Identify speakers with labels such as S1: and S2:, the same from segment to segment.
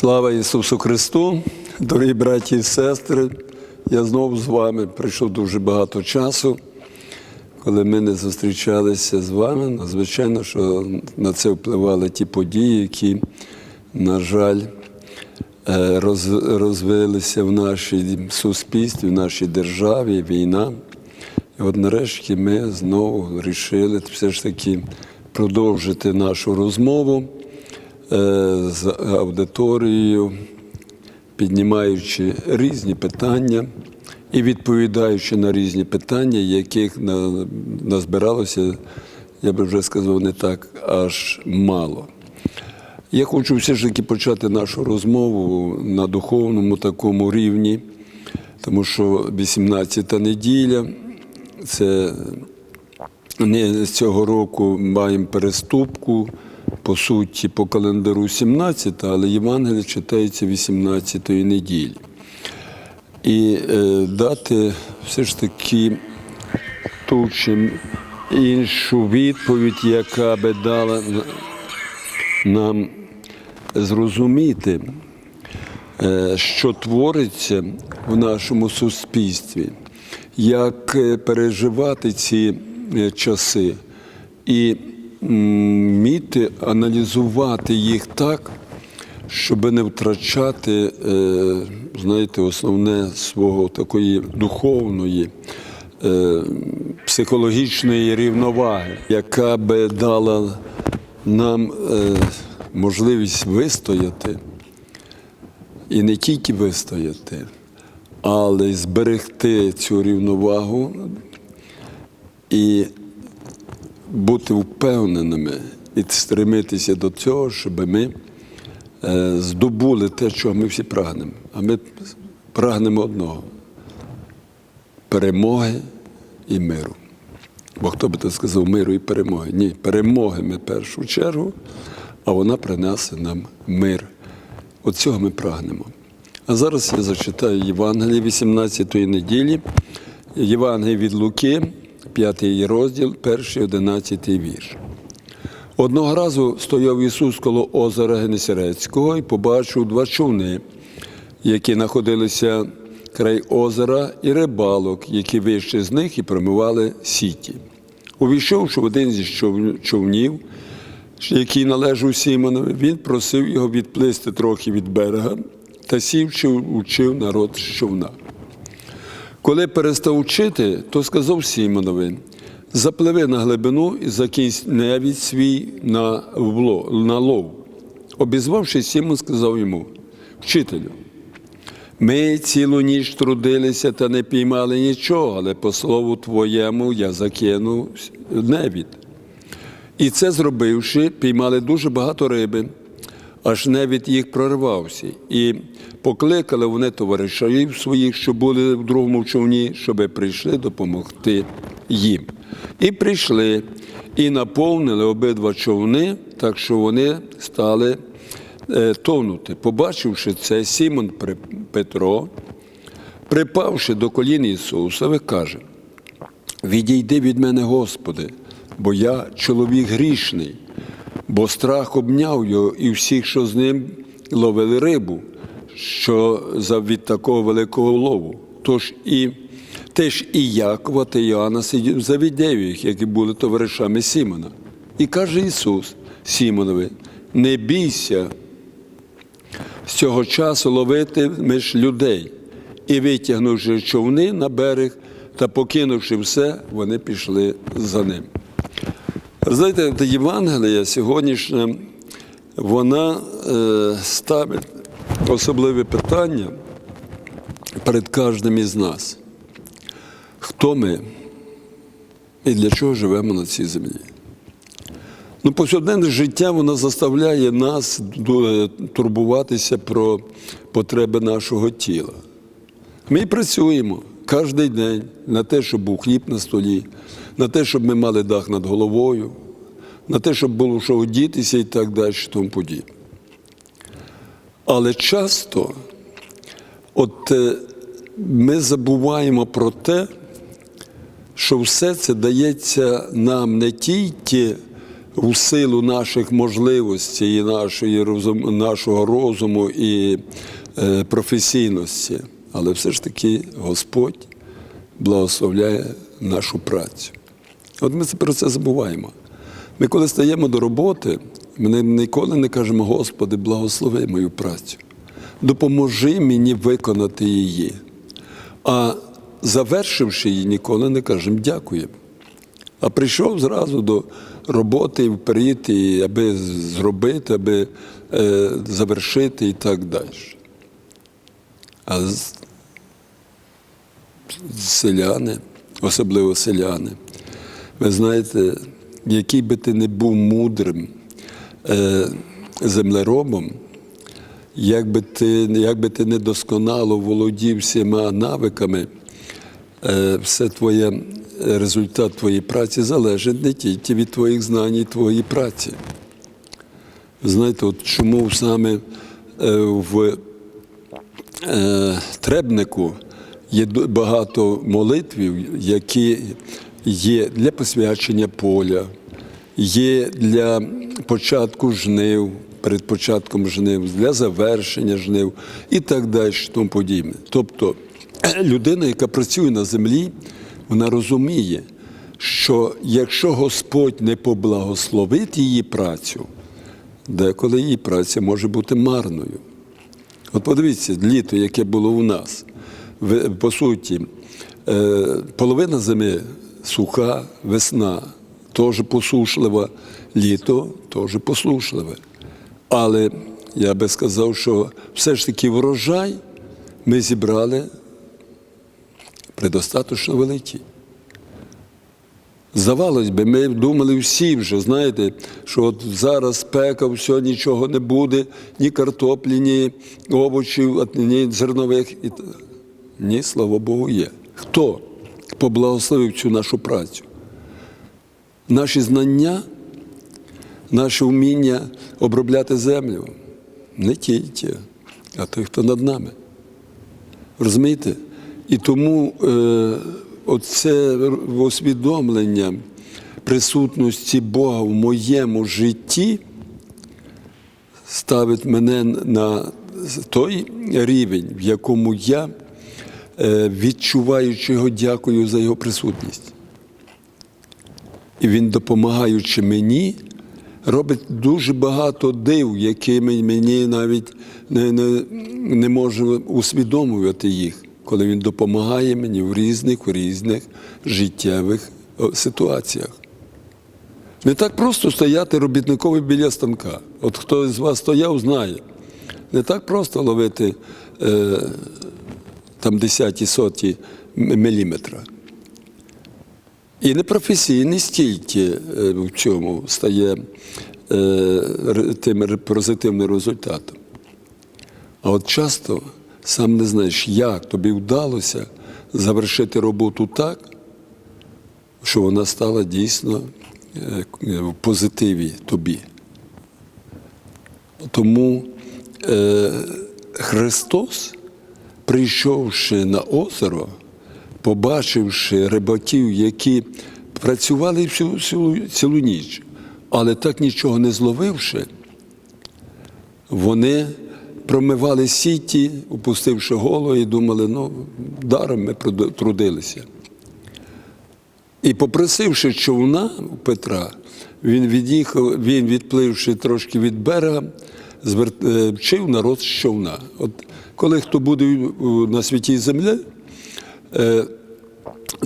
S1: Слава Ісусу Христу, дорогі браті і сестри. Я знову з вами прийшов дуже багато часу, коли ми не зустрічалися з вами. Ну, Звичайно, що на це впливали ті події, які, на жаль, е, роз- розвилися в нашій суспільстві, в нашій державі, війна. І от нарешті ми знову вирішили все ж таки продовжити нашу розмову з аудиторією, піднімаючи різні питання і відповідаючи на різні питання, яких назбиралося, я би вже сказав, не так аж мало. Я хочу все ж таки почати нашу розмову на духовному такому рівні, тому що 18-та неділя це не з цього року маємо переступку, по суті, по календару 17, але Євангеліє читається 18-ї неділі. І е, дати все ж таки ту іншу відповідь, яка би дала нам зрозуміти, е, що твориться в нашому суспільстві, як е, переживати ці е, часи і вміти аналізувати їх так, щоб не втрачати, е, знаєте, основне свого такої духовної. е, Психологічної рівноваги, яка би дала нам е, можливість вистояти і не тільки вистояти, але й зберегти цю рівновагу і бути впевненими і стремитися до цього, щоб ми е, здобули те, чого ми всі прагнемо. А ми прагнемо одного перемоги і миру. Бо хто би то сказав миру і перемоги? Ні, перемоги ми в першу чергу, а вона принесе нам мир. От цього ми прагнемо. А зараз я зачитаю Євангеліє 18-ї неділі, Євангеліє від Луки, 5 розділ, 1, 11 вірш. Одного разу стояв Ісус коло озера Генесарецького і побачив два човни, які знаходилися край озера, і рибалок, які вийшли з них і промивали сіті. Увійшовши в один зі човнів, який належав Сімонові, він просив його відплисти трохи від берега та сівчи учив народ з човна. Коли перестав учити, то сказав Сімонові, запливи на глибину і закинь невід свій на, на лов. Обізвавши Сімон, сказав йому, вчителю, ми цілу ніч трудилися та не піймали нічого, але по слову твоєму я закинув невід. І це зробивши, піймали дуже багато риби, аж невід їх прорвався. І покликали вони товаришів своїх, що були в другому човні, щоби прийшли допомогти їм. І прийшли, і наповнили обидва човни, так що вони стали е, тонути. Побачивши це, Сімон Петро, припавши до колін Ісусове, каже: Відійди від мене, Господи, бо я чоловік грішний, бо страх обняв його і всіх, що з ним ловили рибу, що за від такого великого лову. Тож і теж і Якова та Іоанна сидів завідев їх, які були товаришами Сімона. І каже Ісус Сімонові: не бійся з цього часу ловитимеш людей. І витягнувши човни на берег та покинувши все, вони пішли за ним. Знаєте, та Євангелія сьогоднішня, вона е, ставить особливе питання перед кожним із нас. Хто ми і для чого живемо на цій землі? Ну, повсякденне життя воно заставляє нас турбуватися про потреби нашого тіла. Ми працюємо кожен день на те, щоб був хліб на столі, на те, щоб ми мали дах над головою, на те, щоб було що одітися і так далі, тому подібне. Але часто от, е, ми забуваємо про те, що все це дається нам не тільки у силу наших можливостей і нашої, нашого розуму і е, професійності, але все ж таки Господь благословляє нашу працю. От ми про це забуваємо. Ми, коли стаємо до роботи, ми ніколи не кажемо, Господи, благослови мою працю, допоможи мені виконати її. А завершивши її, ніколи не кажемо дякуємо. А прийшов зразу до роботи вперед, і аби зробити, аби е, завершити і так далі. А селяни, особливо селяни, ви знаєте, який би ти не був мудрим е, землеробом, як би ти, як би ти недосконало володів всіма навиками, е, все твоє е, результат твоєї праці залежить не тільки від твоїх знань і твоєї праці. Знаєте, от чому саме е, в е, требнику є багато молитвів, які є для посвячення поля, є для початку жнив, перед початком жнив, для завершення жнив і так далі, тому подібне. Тобто людина, яка працює на землі, вона розуміє, що якщо Господь не поблагословить її працю, деколи її праця може бути марною. От подивіться, літо, яке було у нас. По суті, е, половина зими суха, весна теж посушлива, літо теж посушливе. Але я би сказав, що все ж таки врожай ми зібрали предостаточно великий. Здавалось би, ми думали всі вже, знаєте, що от зараз спека, все, нічого не буде, ні картоплі, ні овочів, ні зернових. Ні, слава Богу, є. Хто поблагословив цю нашу працю? Наші знання, наше вміння обробляти землю. Не тільки, а той, хто над нами. Розумієте? І тому е, оце усвідомлення присутності Бога в моєму житті ставить мене на той рівень, в якому я, відчуваючи його, дякую за його присутність. І він, допомагаючи мені, робить дуже багато див, якими мені навіть не, не, не можу усвідомлювати їх, коли він допомагає мені в різних, в різних життєвих ситуаціях. Не так просто стояти робітникові біля станка. От хто з вас стояв, знає. Не так просто ловити е, там десяті соті міліметра. І непрофесійність тільки е, в цьому стає е, тим позитивним результатом. А от часто сам не знаєш, як тобі вдалося завершити роботу так, що вона стала дійсно е, в позитиві тобі. Тому е, Христос, прийшовши на озеро, побачивши рибаків, які працювали всю, всю цілу ніч, але так нічого не зловивши, вони промивали сіті, опустивши голову, і думали, ну, даром ми трудилися. І попросивши човна Петра, він від'їхав, він, відпливши трошки від берега, звер- е, народ з човна. От коли хто буде на святій землі, е,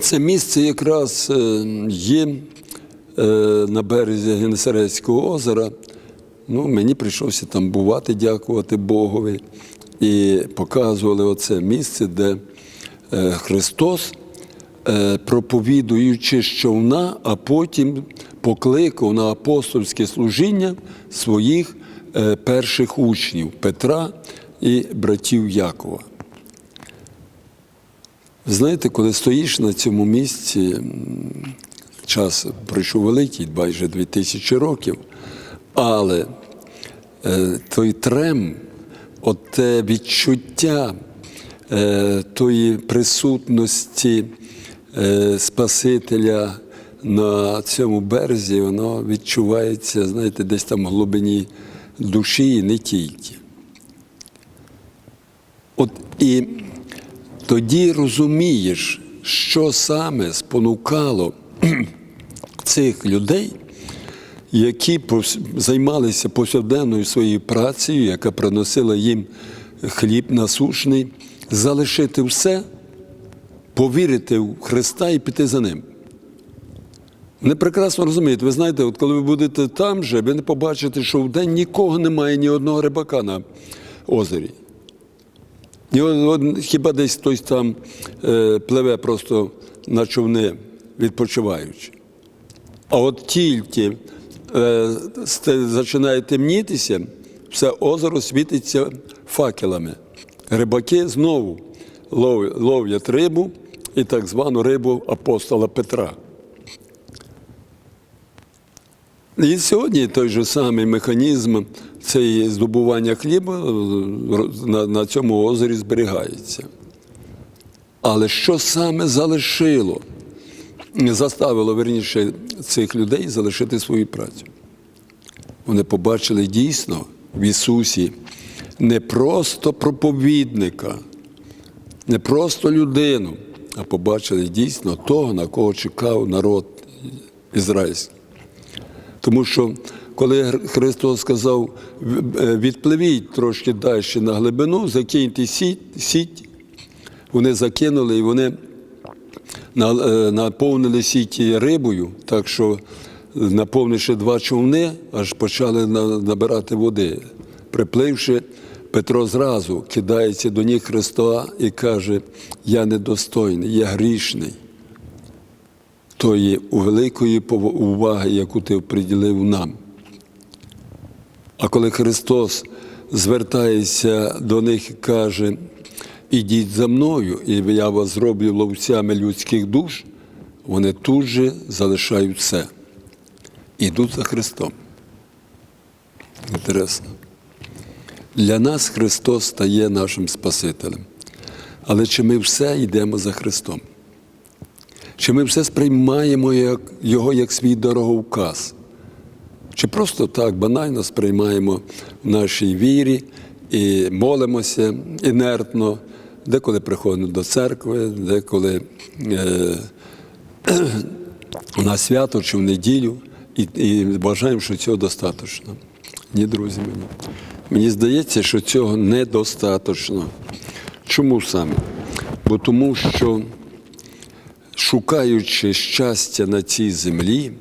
S1: це місце якраз е, є е, на березі Генесарецького озера. Ну, мені прийшлося там бувати, дякувати Богові. І показували оце місце, де е, Христос, е, проповідуючи човна, а потім покликав на апостольське служіння своїх е, перших учнів Петра і братів Якова. Знаєте, коли стоїш на цьому місці, час пройшов великий, майже 2000 років, але е, той трем, от те відчуття е, тої присутності е, Спасителя на цьому березі, воно відчувається, знаєте, десь там в глибині душі і не тільки. І тоді розумієш, що саме спонукало цих людей, які займалися повсякденною своєю працею, яка приносила їм хліб насушний, залишити все, повірити в Христа і піти за ним. Вони прекрасно розуміють. Ви знаєте, от коли ви будете там же, ви не побачите, що в день нікого немає, ні одного рибака на озері. І от, от, хіба десь хтось там е, пливе просто на човни, відпочиваючи. А от тільки е, починає темнітися, все озеро світиться факелами. Рибаки знову лов- ловлять рибу і так звану рибу апостола Петра. І сьогодні той же самий механізм цей здобування хліба е, на, на цьому озері зберігається. Але що саме залишило, заставило верніше цих людей залишити свою працю? Вони побачили дійсно в Ісусі не просто проповідника, не просто людину, а побачили дійсно того, на кого чекав народ ізраїльський. Тому що коли Христос сказав, відпливіть трошки далі на глибину, закиньте сіть, сіть, вони закинули і вони е, наповнили сіті рибою, так що, наповнивши два човни, аж почали набирати води. Припливши, Петро зразу кидається до ніг Христа і каже: Я недостойний, я грішний тої великої уваги, яку ти приділив нам. А коли Христос звертається до них і каже, ідіть за мною, і я вас зроблю ловцями людських душ, вони тут же залишають все. Ідуть за Христом. Інтересно. Для нас Христос стає нашим Спасителем. Але чи ми все йдемо за Христом? Чи ми все сприймаємо його як свій дороговказ? Чи просто так банально сприймаємо в нашій вірі і молимося інертно, деколи приходимо до церкви, деколи е, на свято чи в неділю, і, і вважаємо, що цього достатньо. Ні, друзі мені. Мені здається, що цього недостатньо. Чому саме? Бо тому що шукаючи щастя на цій землі,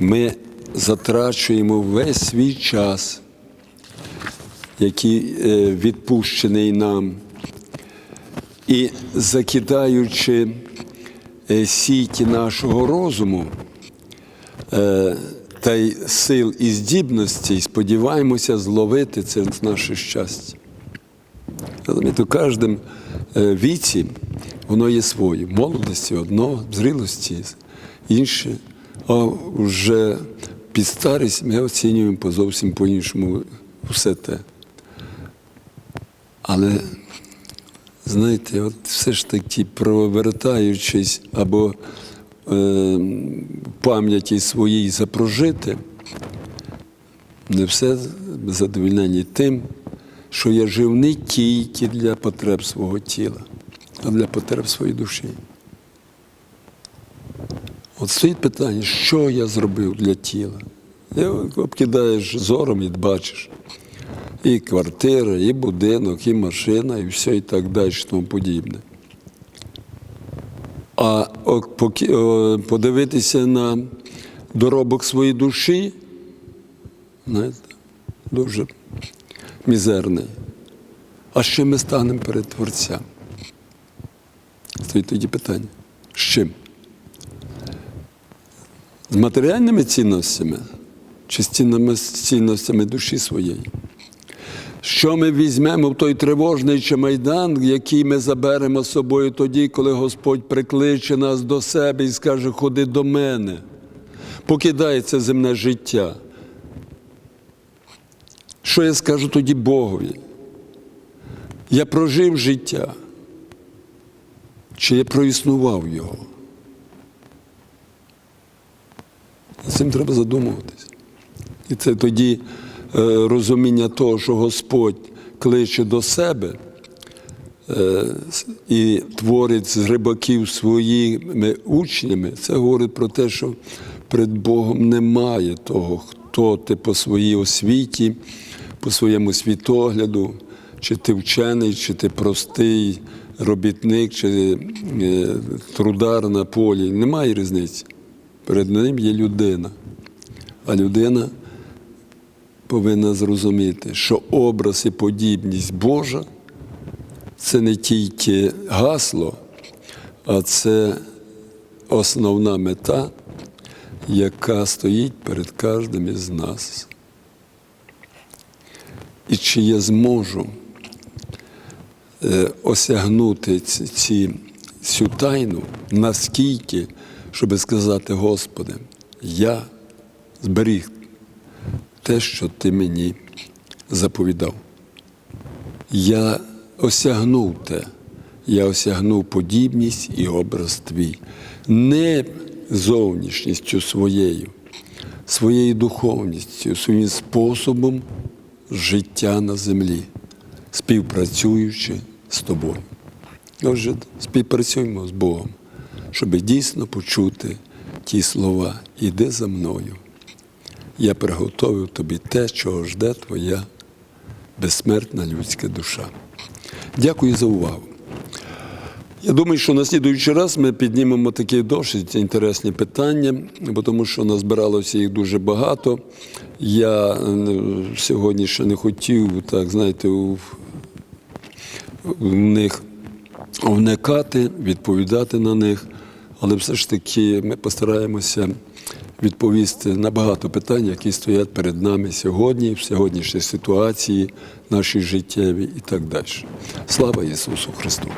S1: ми затрачуємо весь свій час, який е, відпущений нам, і закидаючи е, сіті нашого розуму е, та й сил і здібностей, сподіваємося зловити це наше щастя. Розумієте, у кожному е, віці воно є своє. Молодості одно, зрілості інше, а вже під старість ми оцінюємо по зовсім по-іншому все те. Але, знаєте, от все ж таки, провертаючись або е, пам'яті своїй запрожити, не все задовільнені тим, що я жив не тільки для потреб свого тіла, а для потреб своєї душі. От стоїть питання, що я зробив для тіла? І обкидаєш зором і бачиш. І квартира, і будинок, і машина, і все, і так далі, і тому подібне. А подивитися на доробок своєї душі, знаєте, дуже мізерний. А чим ми станемо перед Творцям? Стоїть тоді питання. З чим? З матеріальними цінностями чи з цінностями душі своєї? Що ми візьмемо в той тривожний чемайдан, який ми заберемо з собою тоді, коли Господь прикличе нас до себе і скаже, ходи до мене, покидай це земне життя. Що я скажу тоді Богові? Я прожив життя. Чи я проіснував його? Цим треба задумуватись. І це тоді е, розуміння того, що Господь кличе до себе е, і творить з рибаків своїми учнями, це говорить про те, що перед Богом немає того, хто ти по своїй освіті, по своєму світогляду, чи ти вчений, чи ти простий робітник, чи е, трудар на полі. Немає різниці. Перед ним є людина. А людина повинна зрозуміти, що образ і подібність Божа це не тільки гасло, а це основна мета, яка стоїть перед кожним із нас. І чи я зможу осягнути ці, ці, цю тайну наскільки, щоб сказати, Господи, я зберіг те, що Ти мені заповідав. Я осягнув те, я осягнув подібність і образ твій, не зовнішністю своєю, своєю духовністю, своїм способом життя на землі, співпрацюючи з тобою. Отже, співпрацюємо з Богом, щоб дійсно почути ті слова Іди за мною. Я приготовив тобі те, чого жде твоя безсмертна людська душа. Дякую за увагу. Я думаю, що на слідуючий раз ми піднімемо такі досить інтересні питання, бо тому що назбиралося їх дуже багато. Я е, сьогодні ще не хотів, так знаєте, в них вникати, відповідати на них, але все ж таки ми постараємося відповісти на багато питань, які стоять перед нами сьогодні, в сьогоднішній ситуації, нашій життєвій і так далі. Слава Ісусу Христу!